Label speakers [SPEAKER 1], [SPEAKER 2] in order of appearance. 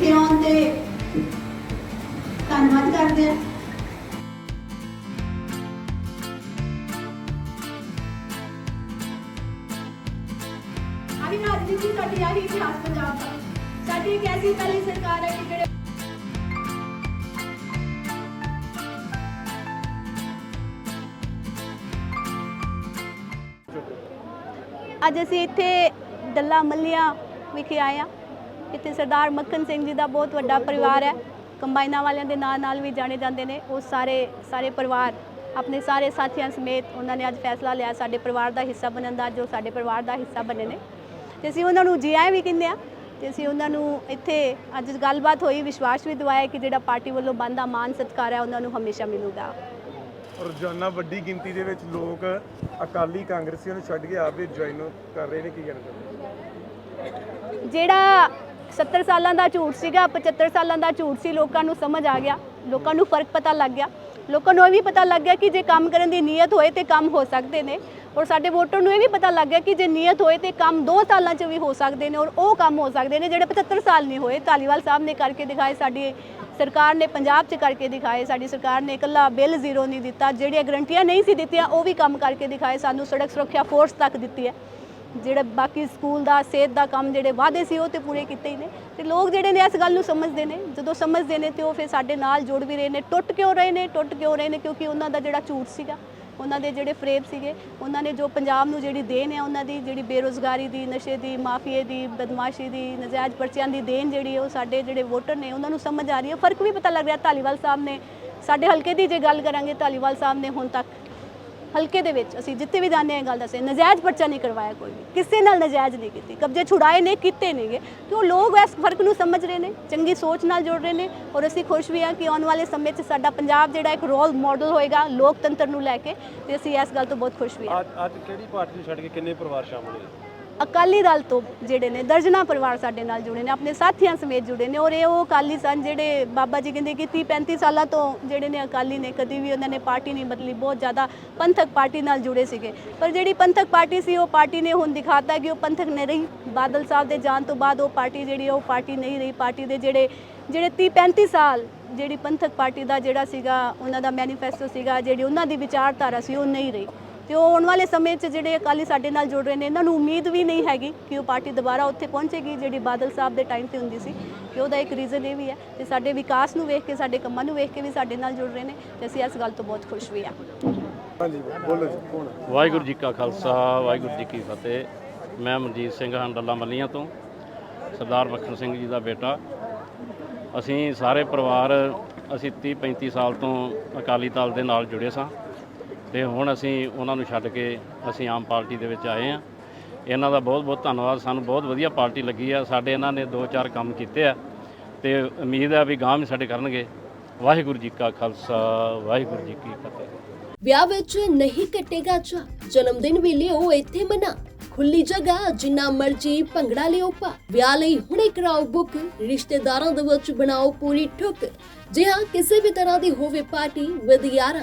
[SPEAKER 1] ਇੱਥੇ ਆਉਣ ਤੇ ਧੰਨਵਾਦ ਕਰਦੇ ਹਾਂ।
[SPEAKER 2] ਆਹੀ ਰਾਜਨੀਤੀ ਸਾਡੀ ਆਹੀ ਇਤਿਹਾਸ ਪੰਜਾਬ ਦਾ। ਸਾਡੀ ਇੱਕ ਐਸੀ ਪਹਿਲੀ ਸਰਕਾਰ ਹੈ ਕਿ ਜਿਹੜੇ
[SPEAKER 3] ਅੱਜ ਅਸੀਂ ਇੱਥੇ ਡੱਲਾ ਮੱਲਿਆ ਵਿਖੇ ਆਏ ਹਾਂ। ਇੱਥੇ ਸਰਦਾਰ ਮੱਖਣ ਸਿੰਘ ਜੀ ਦਾ ਬਹੁਤ ਵੱਡਾ ਪਰਿਵਾਰ ਹੈ। ਕੰਬਾਈਨਾਂ ਵਾਲਿਆਂ ਦੇ ਨਾਂ ਨਾਲ ਵੀ ਜਾਣੇ ਜਾਂਦੇ ਨੇ। ਉਹ ਸਾਰੇ ਸਾਰੇ ਪਰਿਵਾਰ ਆਪਣੇ ਸਾਰੇ ਸਾਥੀਆਂ ਸਮੇਤ ਉਹਨਾਂ ਨੇ ਅੱਜ ਫੈਸਲਾ ਲਿਆ ਸਾਡੇ ਪਰਿਵਾਰ ਦਾ ਹਿੱਸਾ ਬਣਨ ਦਾ ਜੋ ਸਾਡੇ ਪਰਿਵਾਰ ਦਾ ਹਿੱਸਾ ਬਣੇ ਨੇ। ਤੇ ਅਸੀਂ ਉਹਨਾਂ ਨੂੰ ਜੀ ਆਏ ਵੀ ਕਹਿੰਦੇ ਆ ਤੇ ਅਸੀਂ ਉਹਨਾਂ ਨੂੰ ਇੱਥੇ ਅੱਜ ਗੱਲਬਾਤ ਹੋਈ ਵਿਸ਼ਵਾਸ ਵੀ ਦਿਵਾਇਆ ਕਿ ਜਿਹੜਾ ਪਾਰਟੀ ਵੱਲੋਂ ਬੰਦਾ ਮਾਨ ਸਤਿਕਾਰ ਹੈ ਉਹਨਾਂ ਨੂੰ ਹਮੇਸ਼ਾ ਮਿਲੂਗਾ।
[SPEAKER 4] ਰੋਜ਼ਾਨਾ ਵੱਡੀ ਗਿਣਤੀ ਦੇ ਵਿੱਚ ਲੋਕ ਅਕਾਲੀ ਕਾਂਗਰਸੀਆਂ ਨੂੰ ਛੱਡ ਕੇ ਆਪੇ ਜੁਆਇਨ ਕਰ ਰਹੇ ਨੇ ਕੀ ਕਹਿਣਾ ਚਾਹੁੰਦੇ
[SPEAKER 3] ਜਿਹੜਾ 70 ਸਾਲਾਂ ਦਾ ਝੂਠ ਸੀਗਾ 75 ਸਾਲਾਂ ਦਾ ਝੂਠ ਸੀ, ਲੋਕਾਂ ਨੂੰ ਸਮਝ ਆ ਗਿਆ, ਲੋਕਾਂ ਨੂੰ ਫ਼ਰਕ ਪਤਾ ਲੱਗ ਗਿਆ। ਲੋਕਾਂ ਨੂੰ ਇਹ ਵੀ ਪਤਾ ਲੱਗ ਗਿਆ ਕਿ ਜੇ ਕੰਮ ਕਰਨ ਦੀ ਨੀਅਤ ਹੋਏ ਤੇ ਕੰਮ ਹੋ ਸਕਦੇ ਨੇ। ਔਰ ਸਾਡੇ ਵੋਟਰ ਨੂੰ ਇਹ ਵੀ ਪਤਾ ਲੱਗ ਗਿਆ ਕਿ ਜੇ ਨੀਅਤ ਹੋਏ ਤੇ ਕੰਮ 2 ਸਾਲਾਂ 'ਚ ਵੀ ਹੋ ਸਕਦੇ ਨੇ ਔਰ ਉਹ ਕੰਮ ਹੋ ਸਕਦੇ ਨੇ ਜਿਹੜੇ 75 ਸਾਲ ਨਹੀਂ ਹੋਏ। ਧਾਲੀਵਾਲ ਸਾਹਿਬ ਨੇ ਕਰਕੇ ਦਿਖਾਏ, ਸਾਡੀ ਸਰਕਾਰ ਨੇ ਪੰਜਾਬ 'ਚ ਕਰਕੇ ਦਿਖਾਏ, ਸਾਡੀ ਸਰਕਾਰ ਨੇ ਇਕੱਲਾ ਬਿੱਲ ਜ਼ੀਰੋ ਨਹੀਂ ਦਿੱਤਾ, ਜਿਹੜੀਆਂ ਗਰੰਟੀਆਂ ਨਹੀਂ ਸੀ ਦਿੱਤੀਆਂ, ਉਹ ਵੀ ਕੰਮ ਕਰਕੇ ਦਿਖਾਏ, ਸਾਨੂੰ ਸੜਕ ਸੁਰੱਖਿਆ ਫੋਰਸ ਤੱਕ ਦਿੱਤੀ ਹੈ। ਜਿਹੜਾ ਬਾਕੀ ਸਕੂਲ ਦਾ, ਸਿਹਤ ਦਾ ਕੰਮ ਜਿਹੜੇ ਵਾਅਦੇ ਸੀ, ਉਹ ਤੇ ਪੂਰੇ ਕੀਤੇ ਹੀ ਨੇ। ਤੇ ਲੋਕ ਜਿਹੜੇ ਨੇ ਇਸ ਗੱਲ ਨੂੰ ਸਮਝਦੇ ਨੇ। ਜਦੋਂ ਸਮਝਦੇ ਨੇ ਤੇ ਉਹ ਫਿਰ ਸਾਡੇ ਨਾਲ ਜੁੜ ਵੀ ਰਹੇ ਨੇ। ਟੁੱਟ ਕਿਉਂ ਰਹੇ ਨੇ? ਟੁੱਟ ਕਿਉਂ ਰਹੇ ਨੇ? ਕਿਉਂਕਿ ਉਹਨਾਂ ਦਾ ਜਿਹੜਾ ਝੂਠ ਸੀਗਾ, ਉਹਨਾਂ ਦੇ ਜਿਹੜੇ ਫਰੇਬ ਸੀਗੇ, ਉਹਨਾਂ ਨੇ ਜੋ ਪੰਜਾਬ ਨੂੰ ਜਿਹੜੀ ਦੇਣ ਹੈ, ਉਹਨਾਂ ਦੀ ਜਿਹੜੀ ਬੇਰੋਜ਼ਗਾਰੀ ਦੀ, ਨਸ਼ੇ ਦੀ, ਮਾਫੀਏ ਦੀ, ਬਦਮਾਸ਼ੀ ਦੀ, ਨਜਾਇਜ਼ ਪਰਚਿਆਂ ਦੀ ਦੇਣ ਜਿਹੜੀ ਹੈ, ਉਹ ਸਾਡੇ ਜਿਹੜੇ ਵੋਟਰ ਨੇ, ਉਹਨਾਂ ਨੂੰ ਸਮਝ ਆ ਰਹੀ ਹੈ। ਫ਼ਰਕ ਵੀ ਪਤਾ ਲੱਗ ਰਿਹਾ। ਧਾਲੀਵਾਲ ਸਾਹਿਬ ਨੇ, ਸਾਡੇ ਹਲਕੇ ਦੀ ਜੇ ਗੱਲ ਕਰਾਂਗੇ, ਧਾਲੀਵਾਲ ਸਾਹਿਬ ਨੇ ਹੁਣ ਤੱਕ ਹਲਕੇ ਦੇ ਵਿੱਚ ਅਸੀਂ ਜਿੱਥੇ ਵੀ ਜਾਂਦੇ ਹਾਂ ਇਹ ਗੱਲ ਦੱਸੇ ਨਜਾਇਜ਼ ਪਰਚਾ ਨਹੀਂ ਕਰਵਾਇਆ ਕੋਈ ਵੀ। ਕਿਸੇ ਨਾਲ ਨਜਾਇਜ਼ ਨਹੀਂ ਕੀਤੀ। ਕਬਜ਼ੇ ਛੁਡਾਏ ਨੇ, ਕੀਤੇ ਨੇਗੇ। ਤੇ ਉਹ ਲੋਕ ਇਸ ਫ਼ਰਕ ਨੂੰ ਸਮਝ ਰਹੇ ਨੇ? ਚੰਗੀ ਸੋਚ ਨਾਲ ਜੁੜ ਰਹੇ ਨੇ ਔਰ ਅਸੀਂ ਖੁਸ਼ ਵੀ ਹਾਂ ਕਿ ਆਉਣ ਵਾਲੇ ਸਮੇਂ 'ਚ ਸਾਡਾ ਪੰਜਾਬ ਜਿਹੜਾ ਇੱਕ ਰੋਲ ਮਾਡਲ ਹੋਏਗਾ ਲੋਕਤੰਤਰ ਨੂੰ ਲੈ ਕੇ ਤੇ ਅਸੀਂ ਇਸ ਗੱਲ ਤੋਂ ਬਹੁਤ ਖੁਸ਼ ਵੀ ਹਾਂ।
[SPEAKER 5] ਅੱਜ ਅੱਜ ਕਿਹੜੀ ਪਾਰਟੀ ਨੂੰ ਛੱਡ ਕੇ ਕਿੰਨੇ ਪਰਿਵਾਰ ਸ਼ਾਮਲ ਹੋਏ
[SPEAKER 3] ਅਕਾਲੀ ਦਲ ਤੋਂ ਜਿਹੜੇ ਨੇ ਦਰਜਨਾ ਪਰਿਵਾਰ ਸਾਡੇ ਨਾਲ ਜੁੜੇ ਨੇ, ਆਪਣੇ ਸਾਥੀਆਂ ਸਮੇਤ ਜੁੜੇ ਨੇ ਔਰ ਇਹ ਉਹ ਅਕਾਲੀ ਸਨ ਜਿਹੜੇ ਬਾਬਾ ਜੀ ਕਹਿੰਦੇ ਕਿ 30 35 ਸਾਲਾਂ ਤੋਂ ਜਿਹੜੇ ਨੇ ਅਕਾਲੀ ਨੇ, ਕਦੀ ਵੀ ਉਹਨਾਂ ਨੇ ਪਾਰਟੀ ਨਹੀਂ ਬਦਲੀ, ਬਹੁਤ ਜ਼ਿਆਦਾ ਪੰਥਕ ਪਾਰਟੀ ਨਾਲ ਜੁੜੇ ਸੀਗੇ। ਪਰ ਜਿਹੜੀ ਪੰਥਕ ਪਾਰਟੀ ਸੀ, ਉਹ ਪਾਰਟੀ ਨੇ ਹੁਣ ਦਿਖਾਤਾ ਕਿ ਉਹ ਪੰਥਕ ਨਹੀਂ ਰਹੀ। ਬਾਦਲ ਸਾਹਿਬ ਦੇ ਜਾਣ ਤੋਂ ਬਾਅਦ ਉਹ ਪਾਰਟੀ ਜਿਹੜੀ ਹੈ ਉਹ ਪਾਰਟੀ ਨਹੀਂ ਰਹੀ। ਪਾਰਟੀ ਦੇ ਜਿਹੜੇ ਜਿਹੜੇ 30 35 ਸਾਲ ਜਿਹੜੀ ਪੰਥਕ ਪਾਰਟੀ ਦਾ ਜਿਹੜਾ ਸੀਗਾ, ਉਹਨਾਂ ਦਾ ਮੈਨੀਫੈਸਟੋ ਸੀਗਾ, ਜਿਹੜੀ ਉਹਨਾਂ ਦੀ ਵਿਚਾਰਧਾਰਾ ਸੀ, ਉਹ ਨਹੀਂ ਰਹੀ। ਤੇ ਉਹ ਆਉਣ ਵਾਲੇ ਸਮੇਂ 'ਚ ਜਿਹੜੇ ਅਕਾਲੀ ਸਾਡੇ ਨਾਲ ਜੁੜ ਰਹੇ ਨੇ ਇਹਨਾਂ ਨੂੰ ਉਮੀਦ ਵੀ ਨਹੀਂ ਹੈਗੀ ਕਿ ਉਹ ਪਾਰਟੀ ਦੁਬਾਰਾ ਉੱਥੇ ਪਹੁੰਚੇਗੀ ਜਿਹੜੀ ਬਾਦਲ ਸਾਹਿਬ ਦੇ ਟਾਈਮ ਤੇ ਹੁੰਦੀ ਸੀ ਕਿ ਉਹਦਾ ਇੱਕ ਰੀਜ਼ਨ ਇਹ ਵੀ ਹੈ ਤੇ ਸਾਡੇ ਵਿਕਾਸ ਨੂੰ ਵੇਖ ਕੇ ਸਾਡੇ ਕੰਮਾਂ ਨੂੰ ਵੇਖ ਕੇ ਵੀ ਸਾਡੇ ਨਾਲ ਜੁੜ ਰਹੇ ਨੇ ਤੇ ਅਸੀਂ ਇਸ ਗੱਲ ਤੋਂ ਬਹੁਤ ਖੁਸ਼ ਵੀ ਹਾਂ।
[SPEAKER 4] ਹਾਂਜੀ ਬੋਲੋ ਜੀ ਕੌਣ
[SPEAKER 5] ਵਾਹਿਗੁਰੂ ਜੀ ਕਾ ਖਾਲਸਾ ਵਾਹਿਗੁਰੂ ਜੀ ਕੀ ਫਤਿਹ। ਮੈਂ ਮਨਜੀਤ ਸਿੰਘ ਹਾਂ ਡੱਲਾ ਮੱਲੀਆਂ ਤੋਂ ਸਰਦਾਰ ਮੱਖਣ ਸਿੰਘ ਜੀ ਦਾ ਬੇਟਾ। ਅਸੀਂ ਸਾਰੇ ਪਰਿਵਾਰ ਅਸੀਂ 30 35 ਸਾਲ ਤੋਂ ਅਕਾਲੀ ਦਲ ਦੇ ਨਾਲ ਜੁੜੇ ਸਾਂ। ਤੇ ਹੁਣ ਅਸੀਂ ਉਹਨਾਂ ਨੂੰ ਛੱਡ ਕੇ ਅਸੀਂ ਆਮ ਪਾਰਟੀ ਦੇ ਵਿੱਚ ਆਏ ਹਾਂ। ਇਹਨਾਂ ਦਾ ਬਹੁਤ ਬਹੁਤ ਧੰਨਵਾਦ। ਸਾਨੂੰ ਬਹੁਤ ਵਧੀਆ ਪਾਰਟੀ ਲੱਗੀ ਆ। ਸਾਡੇ ਇਹਨਾਂ ਨੇ ਦੋ ਚਾਰ ਕੰਮ ਕੀਤੇ ਆ ਤੇ ਉਮੀਦ ਹੈ ਵੀ ਗਾਂਹ ਵੀ ਸਾਡੇ ਕਰਨਗੇ। ਵਾਹਿਗੁਰੂ ਜੀ ਕਾ ਖਾਲਸਾ, ਵਾਹਿਗੁਰੂ ਜੀ ਕੀ ਫਤਿਹ।
[SPEAKER 6] ਵਿਆਹ ਵਿੱਚ ਨਹੀਂ ਕੱਟੇਗਾ ਚਾ ਜਨਮ ਦਿਨ ਵੀ ਲਿਓ ਇੱਥੇ ਮਨਾ। ਖੁੱਲੀ ਜਗ੍ਹਾ, ਜਿੰਨਾ ਮਰਜ਼ੀ ਭੰਗੜਾ ਲਿਓ ਪਾ। ਵਿਆਹ ਲਈ ਹੁਣੇ ਕਰਾਓ ਬੁੱਕ। ਰਿਸ਼ਤੇਦਾਰਾਂ ਦੇ ਵਿੱਚ ਬਣਾਓ ਪੂਰੀ ਠੁੱਕ। ਜੇ ਹਾਂ ਕਿਸੇ ਵੀ ਤਰ੍ਹਾਂ ਦੀ ਹੋਵੇ ਪਾਰਟੀ ਵਿਦ ਯਾਰਾਂ